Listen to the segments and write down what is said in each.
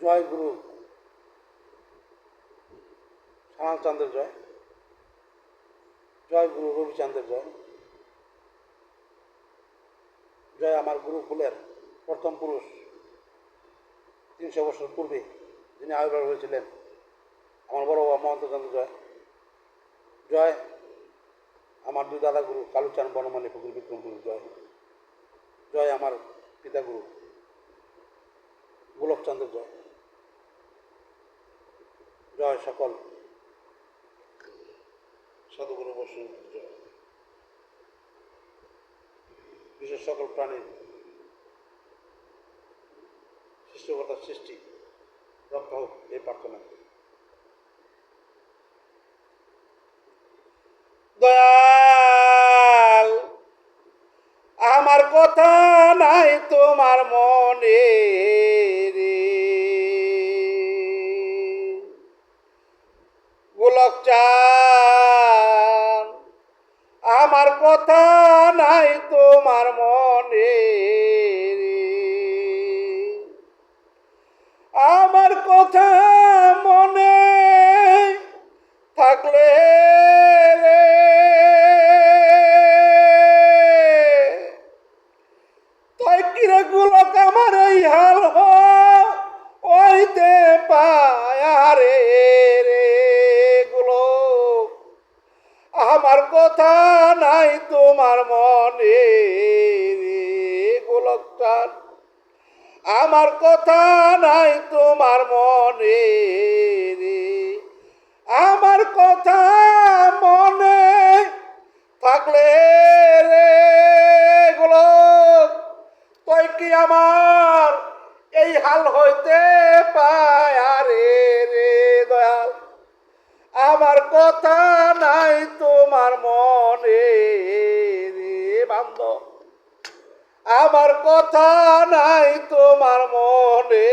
জয় গুরু। শ্যামাচন্দ্রের জয়। জয় গুরু রবিচন্দ্রের জয়। জয় আমার গুরুকুলের প্রথম পুরুষ। তিনশো বছর পূর্বে যিনি আবির্ভাব হয়েছিলেন, আমার বড় বাবা মহন্তচন্দ্র জয়। জয় আমার দুই দাদা গুরু কালুচান বনমালী ফকির বিক্রমপুর জয়। জয় আমার পিতা গুরু গোলকচন্দ্র জয়। জয় সকল। সাধুগুরু বসু, জয়। বিশেষ সকল প্রাণীর সৃষ্টিকর্তার সৃষ্টি, রক্ষা হোক এই প্রার্থনা। দয়াল, আমার কথা নাই তোমার মনে। থাকলে তোমার মনে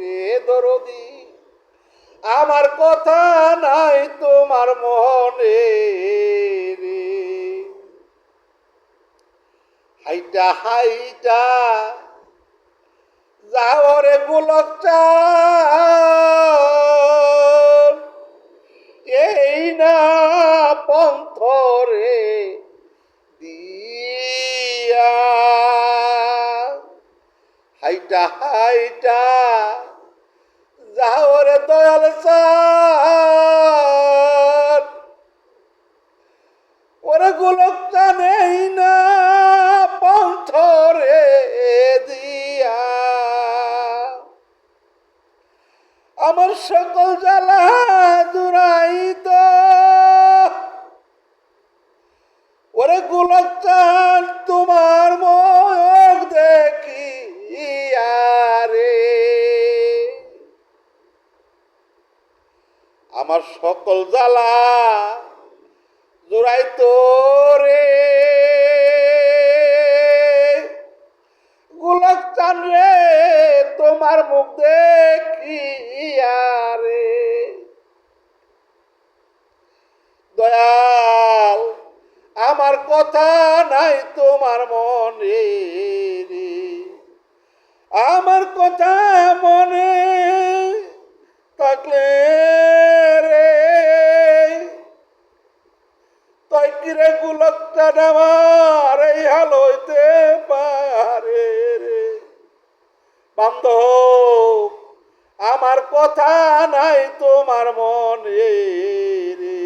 রে দরদি, আমার কথা নাই তোমার মনে রে। হাইটা হাইটা, যাও রে গোলকটা এই না পন্থরে দিয়া হাইটা হাইটা। যাও রে দয়াল সার ওরে গোলকটা নেই না, পন্থরে দিয়া। আমার সকল জ্বালা আমার কথা নাই তোমার মনে আমার কথা মনে থাকলে রে। তাই কিরে গুলকটা আমার এই হাল হইতে পারে রে? বান্ধব, আমার কথা নাই তোমার মনে রে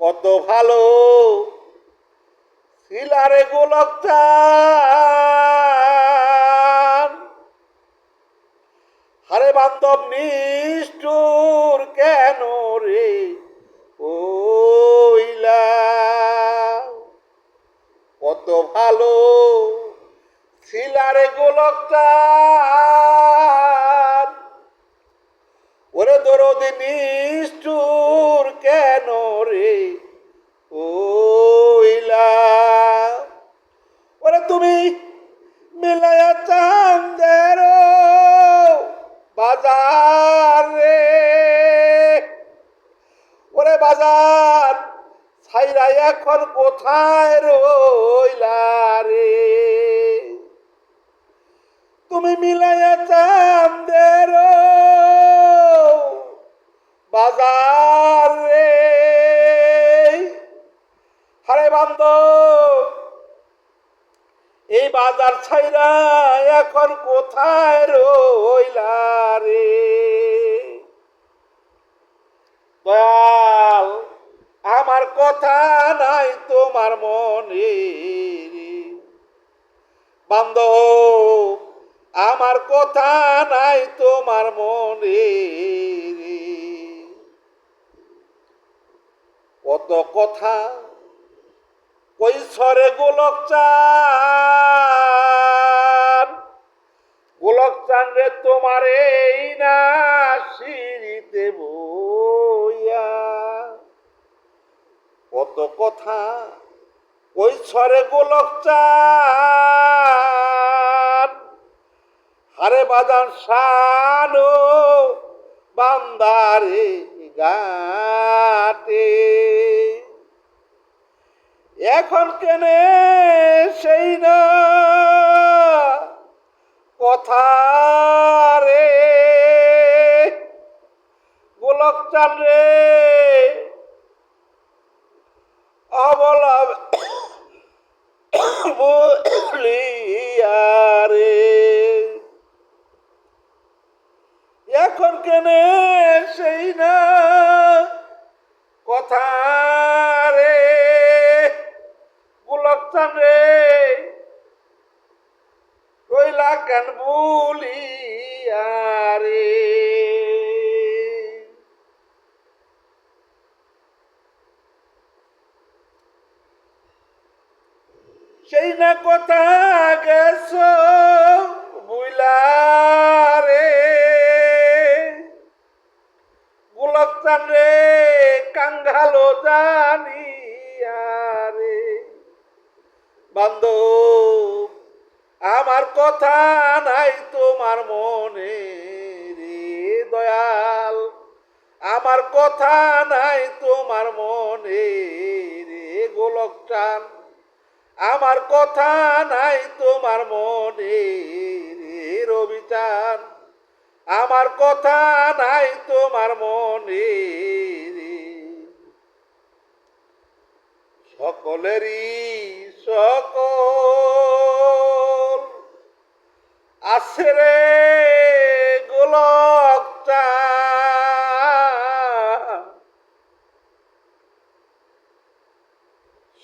কত ভালো শিলারে গোলকটা হারে বান্ধব নিষ্ঠুর কেন রে কত ভালো শিলারে গোলকটা বাজার ছাইরা এখন কোথায় রইলা রে? তুমি মিলাইয়া চান্দের বাজার রে। হারে বান্ধব এই বাজার ছাইরা এখন কোথায় রইলা রে দয়াল কথা নাই তোমার মনে। বান্ধব, আমার কথা নাই তোমার মনে। কত কথা কই সরে গোলক চান। গোলক চান রে তোমার এই না সিঁড়িতে বইয়া। কত কথা ওই ছরে গোলক চান। হারে সানো বান্দারে গাটে এখন কেনে সেই না কথা রে গোলক চান রে অবলা বলিয়ারে এখন কেনে সেই না কথা রে গোলক চান রে। কইলা কেন বলিয়ারে সেই না কথা গেছ বুইলারে গোলক চান রে কাঙ্গালো জানিয়ারে বান্ধব, আমার কথা নাই তোমার মনে রে দয়াল। আমার কথা নাই তোমার মনে রে গোলক চান আমার কথা নাই তোমার মনে রে রবিচান আমার কথা নাই তোমার মনে রে সকলেরই সকল আছে রে গোলক চান।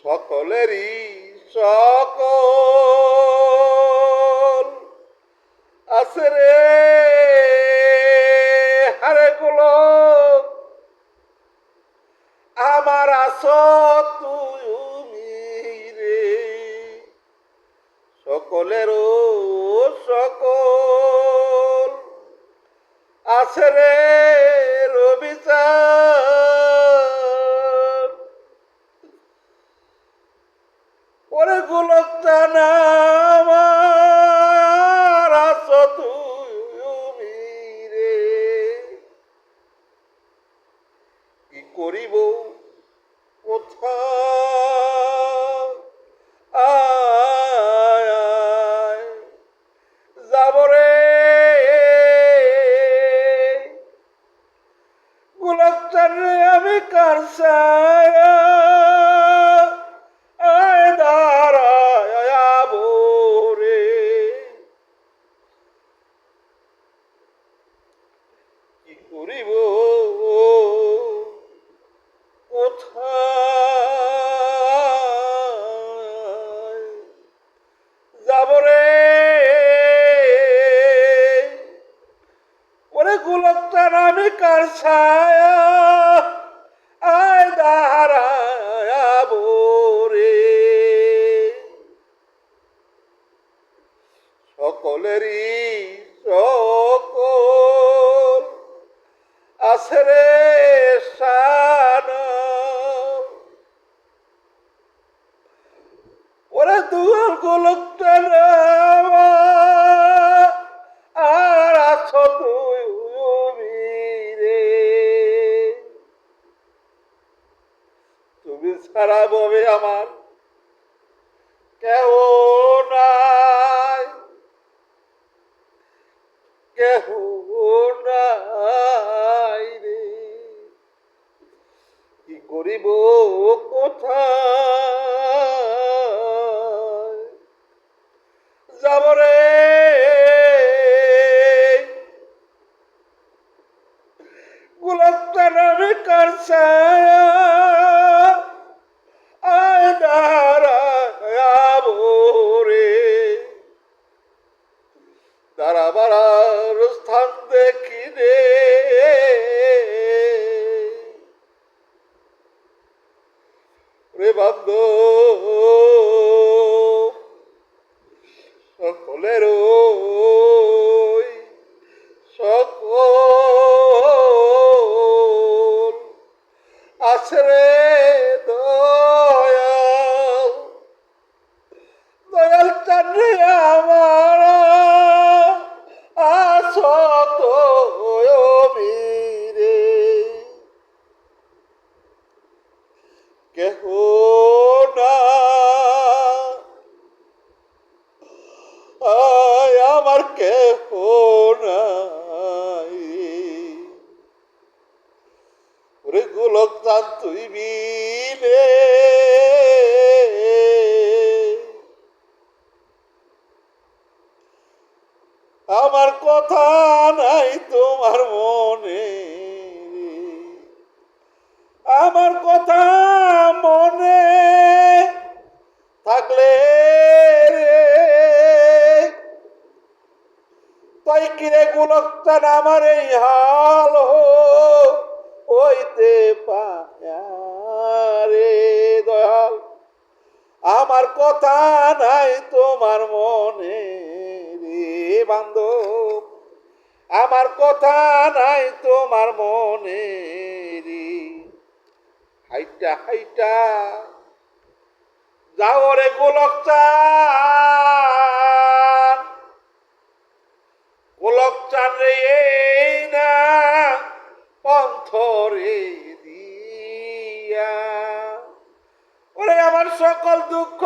সকলেরই সকল আছে রে ওরে কার ছাড়া ববে আমার কেউ নাই। কেহ নাই রে। কি করিব কোথায়? যাব রে কেহ গোলকটান আমার এই হাল হইতে পারে দয়াল। আমার কথা নাই তোমার মনে রে বান্ধব। আমার কথা নাই তোমার মনে রে। হাইটা হাইটা। যাও রে গোলক চান গোলক চান রে না পন্থরে দিয়া। ওরে আমার সকল দুঃখ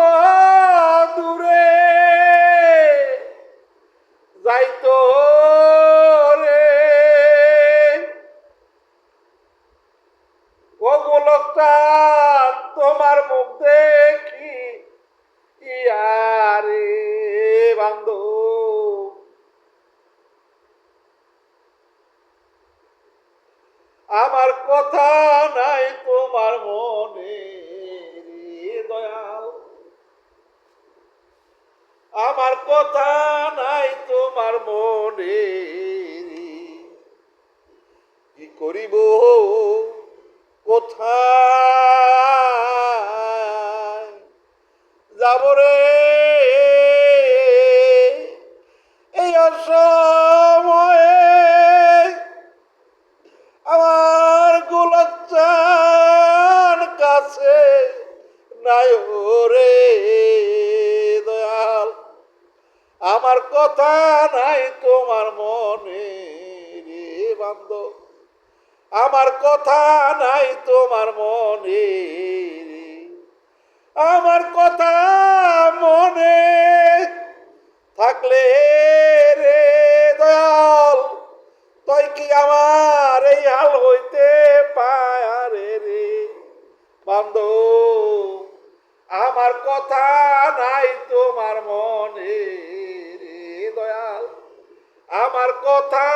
গোলাচান কাছে নাই রে দয়াল। আমার কথা নাই তোমার মনে রে বান্ধব আমার কথা নাই তোমার মনে আমার কথা মনে থাকলে রে দয়াল। তুই কি আমার বান্ধব আমার কথা নাই তোমার মনে দয়াল। আমার কথা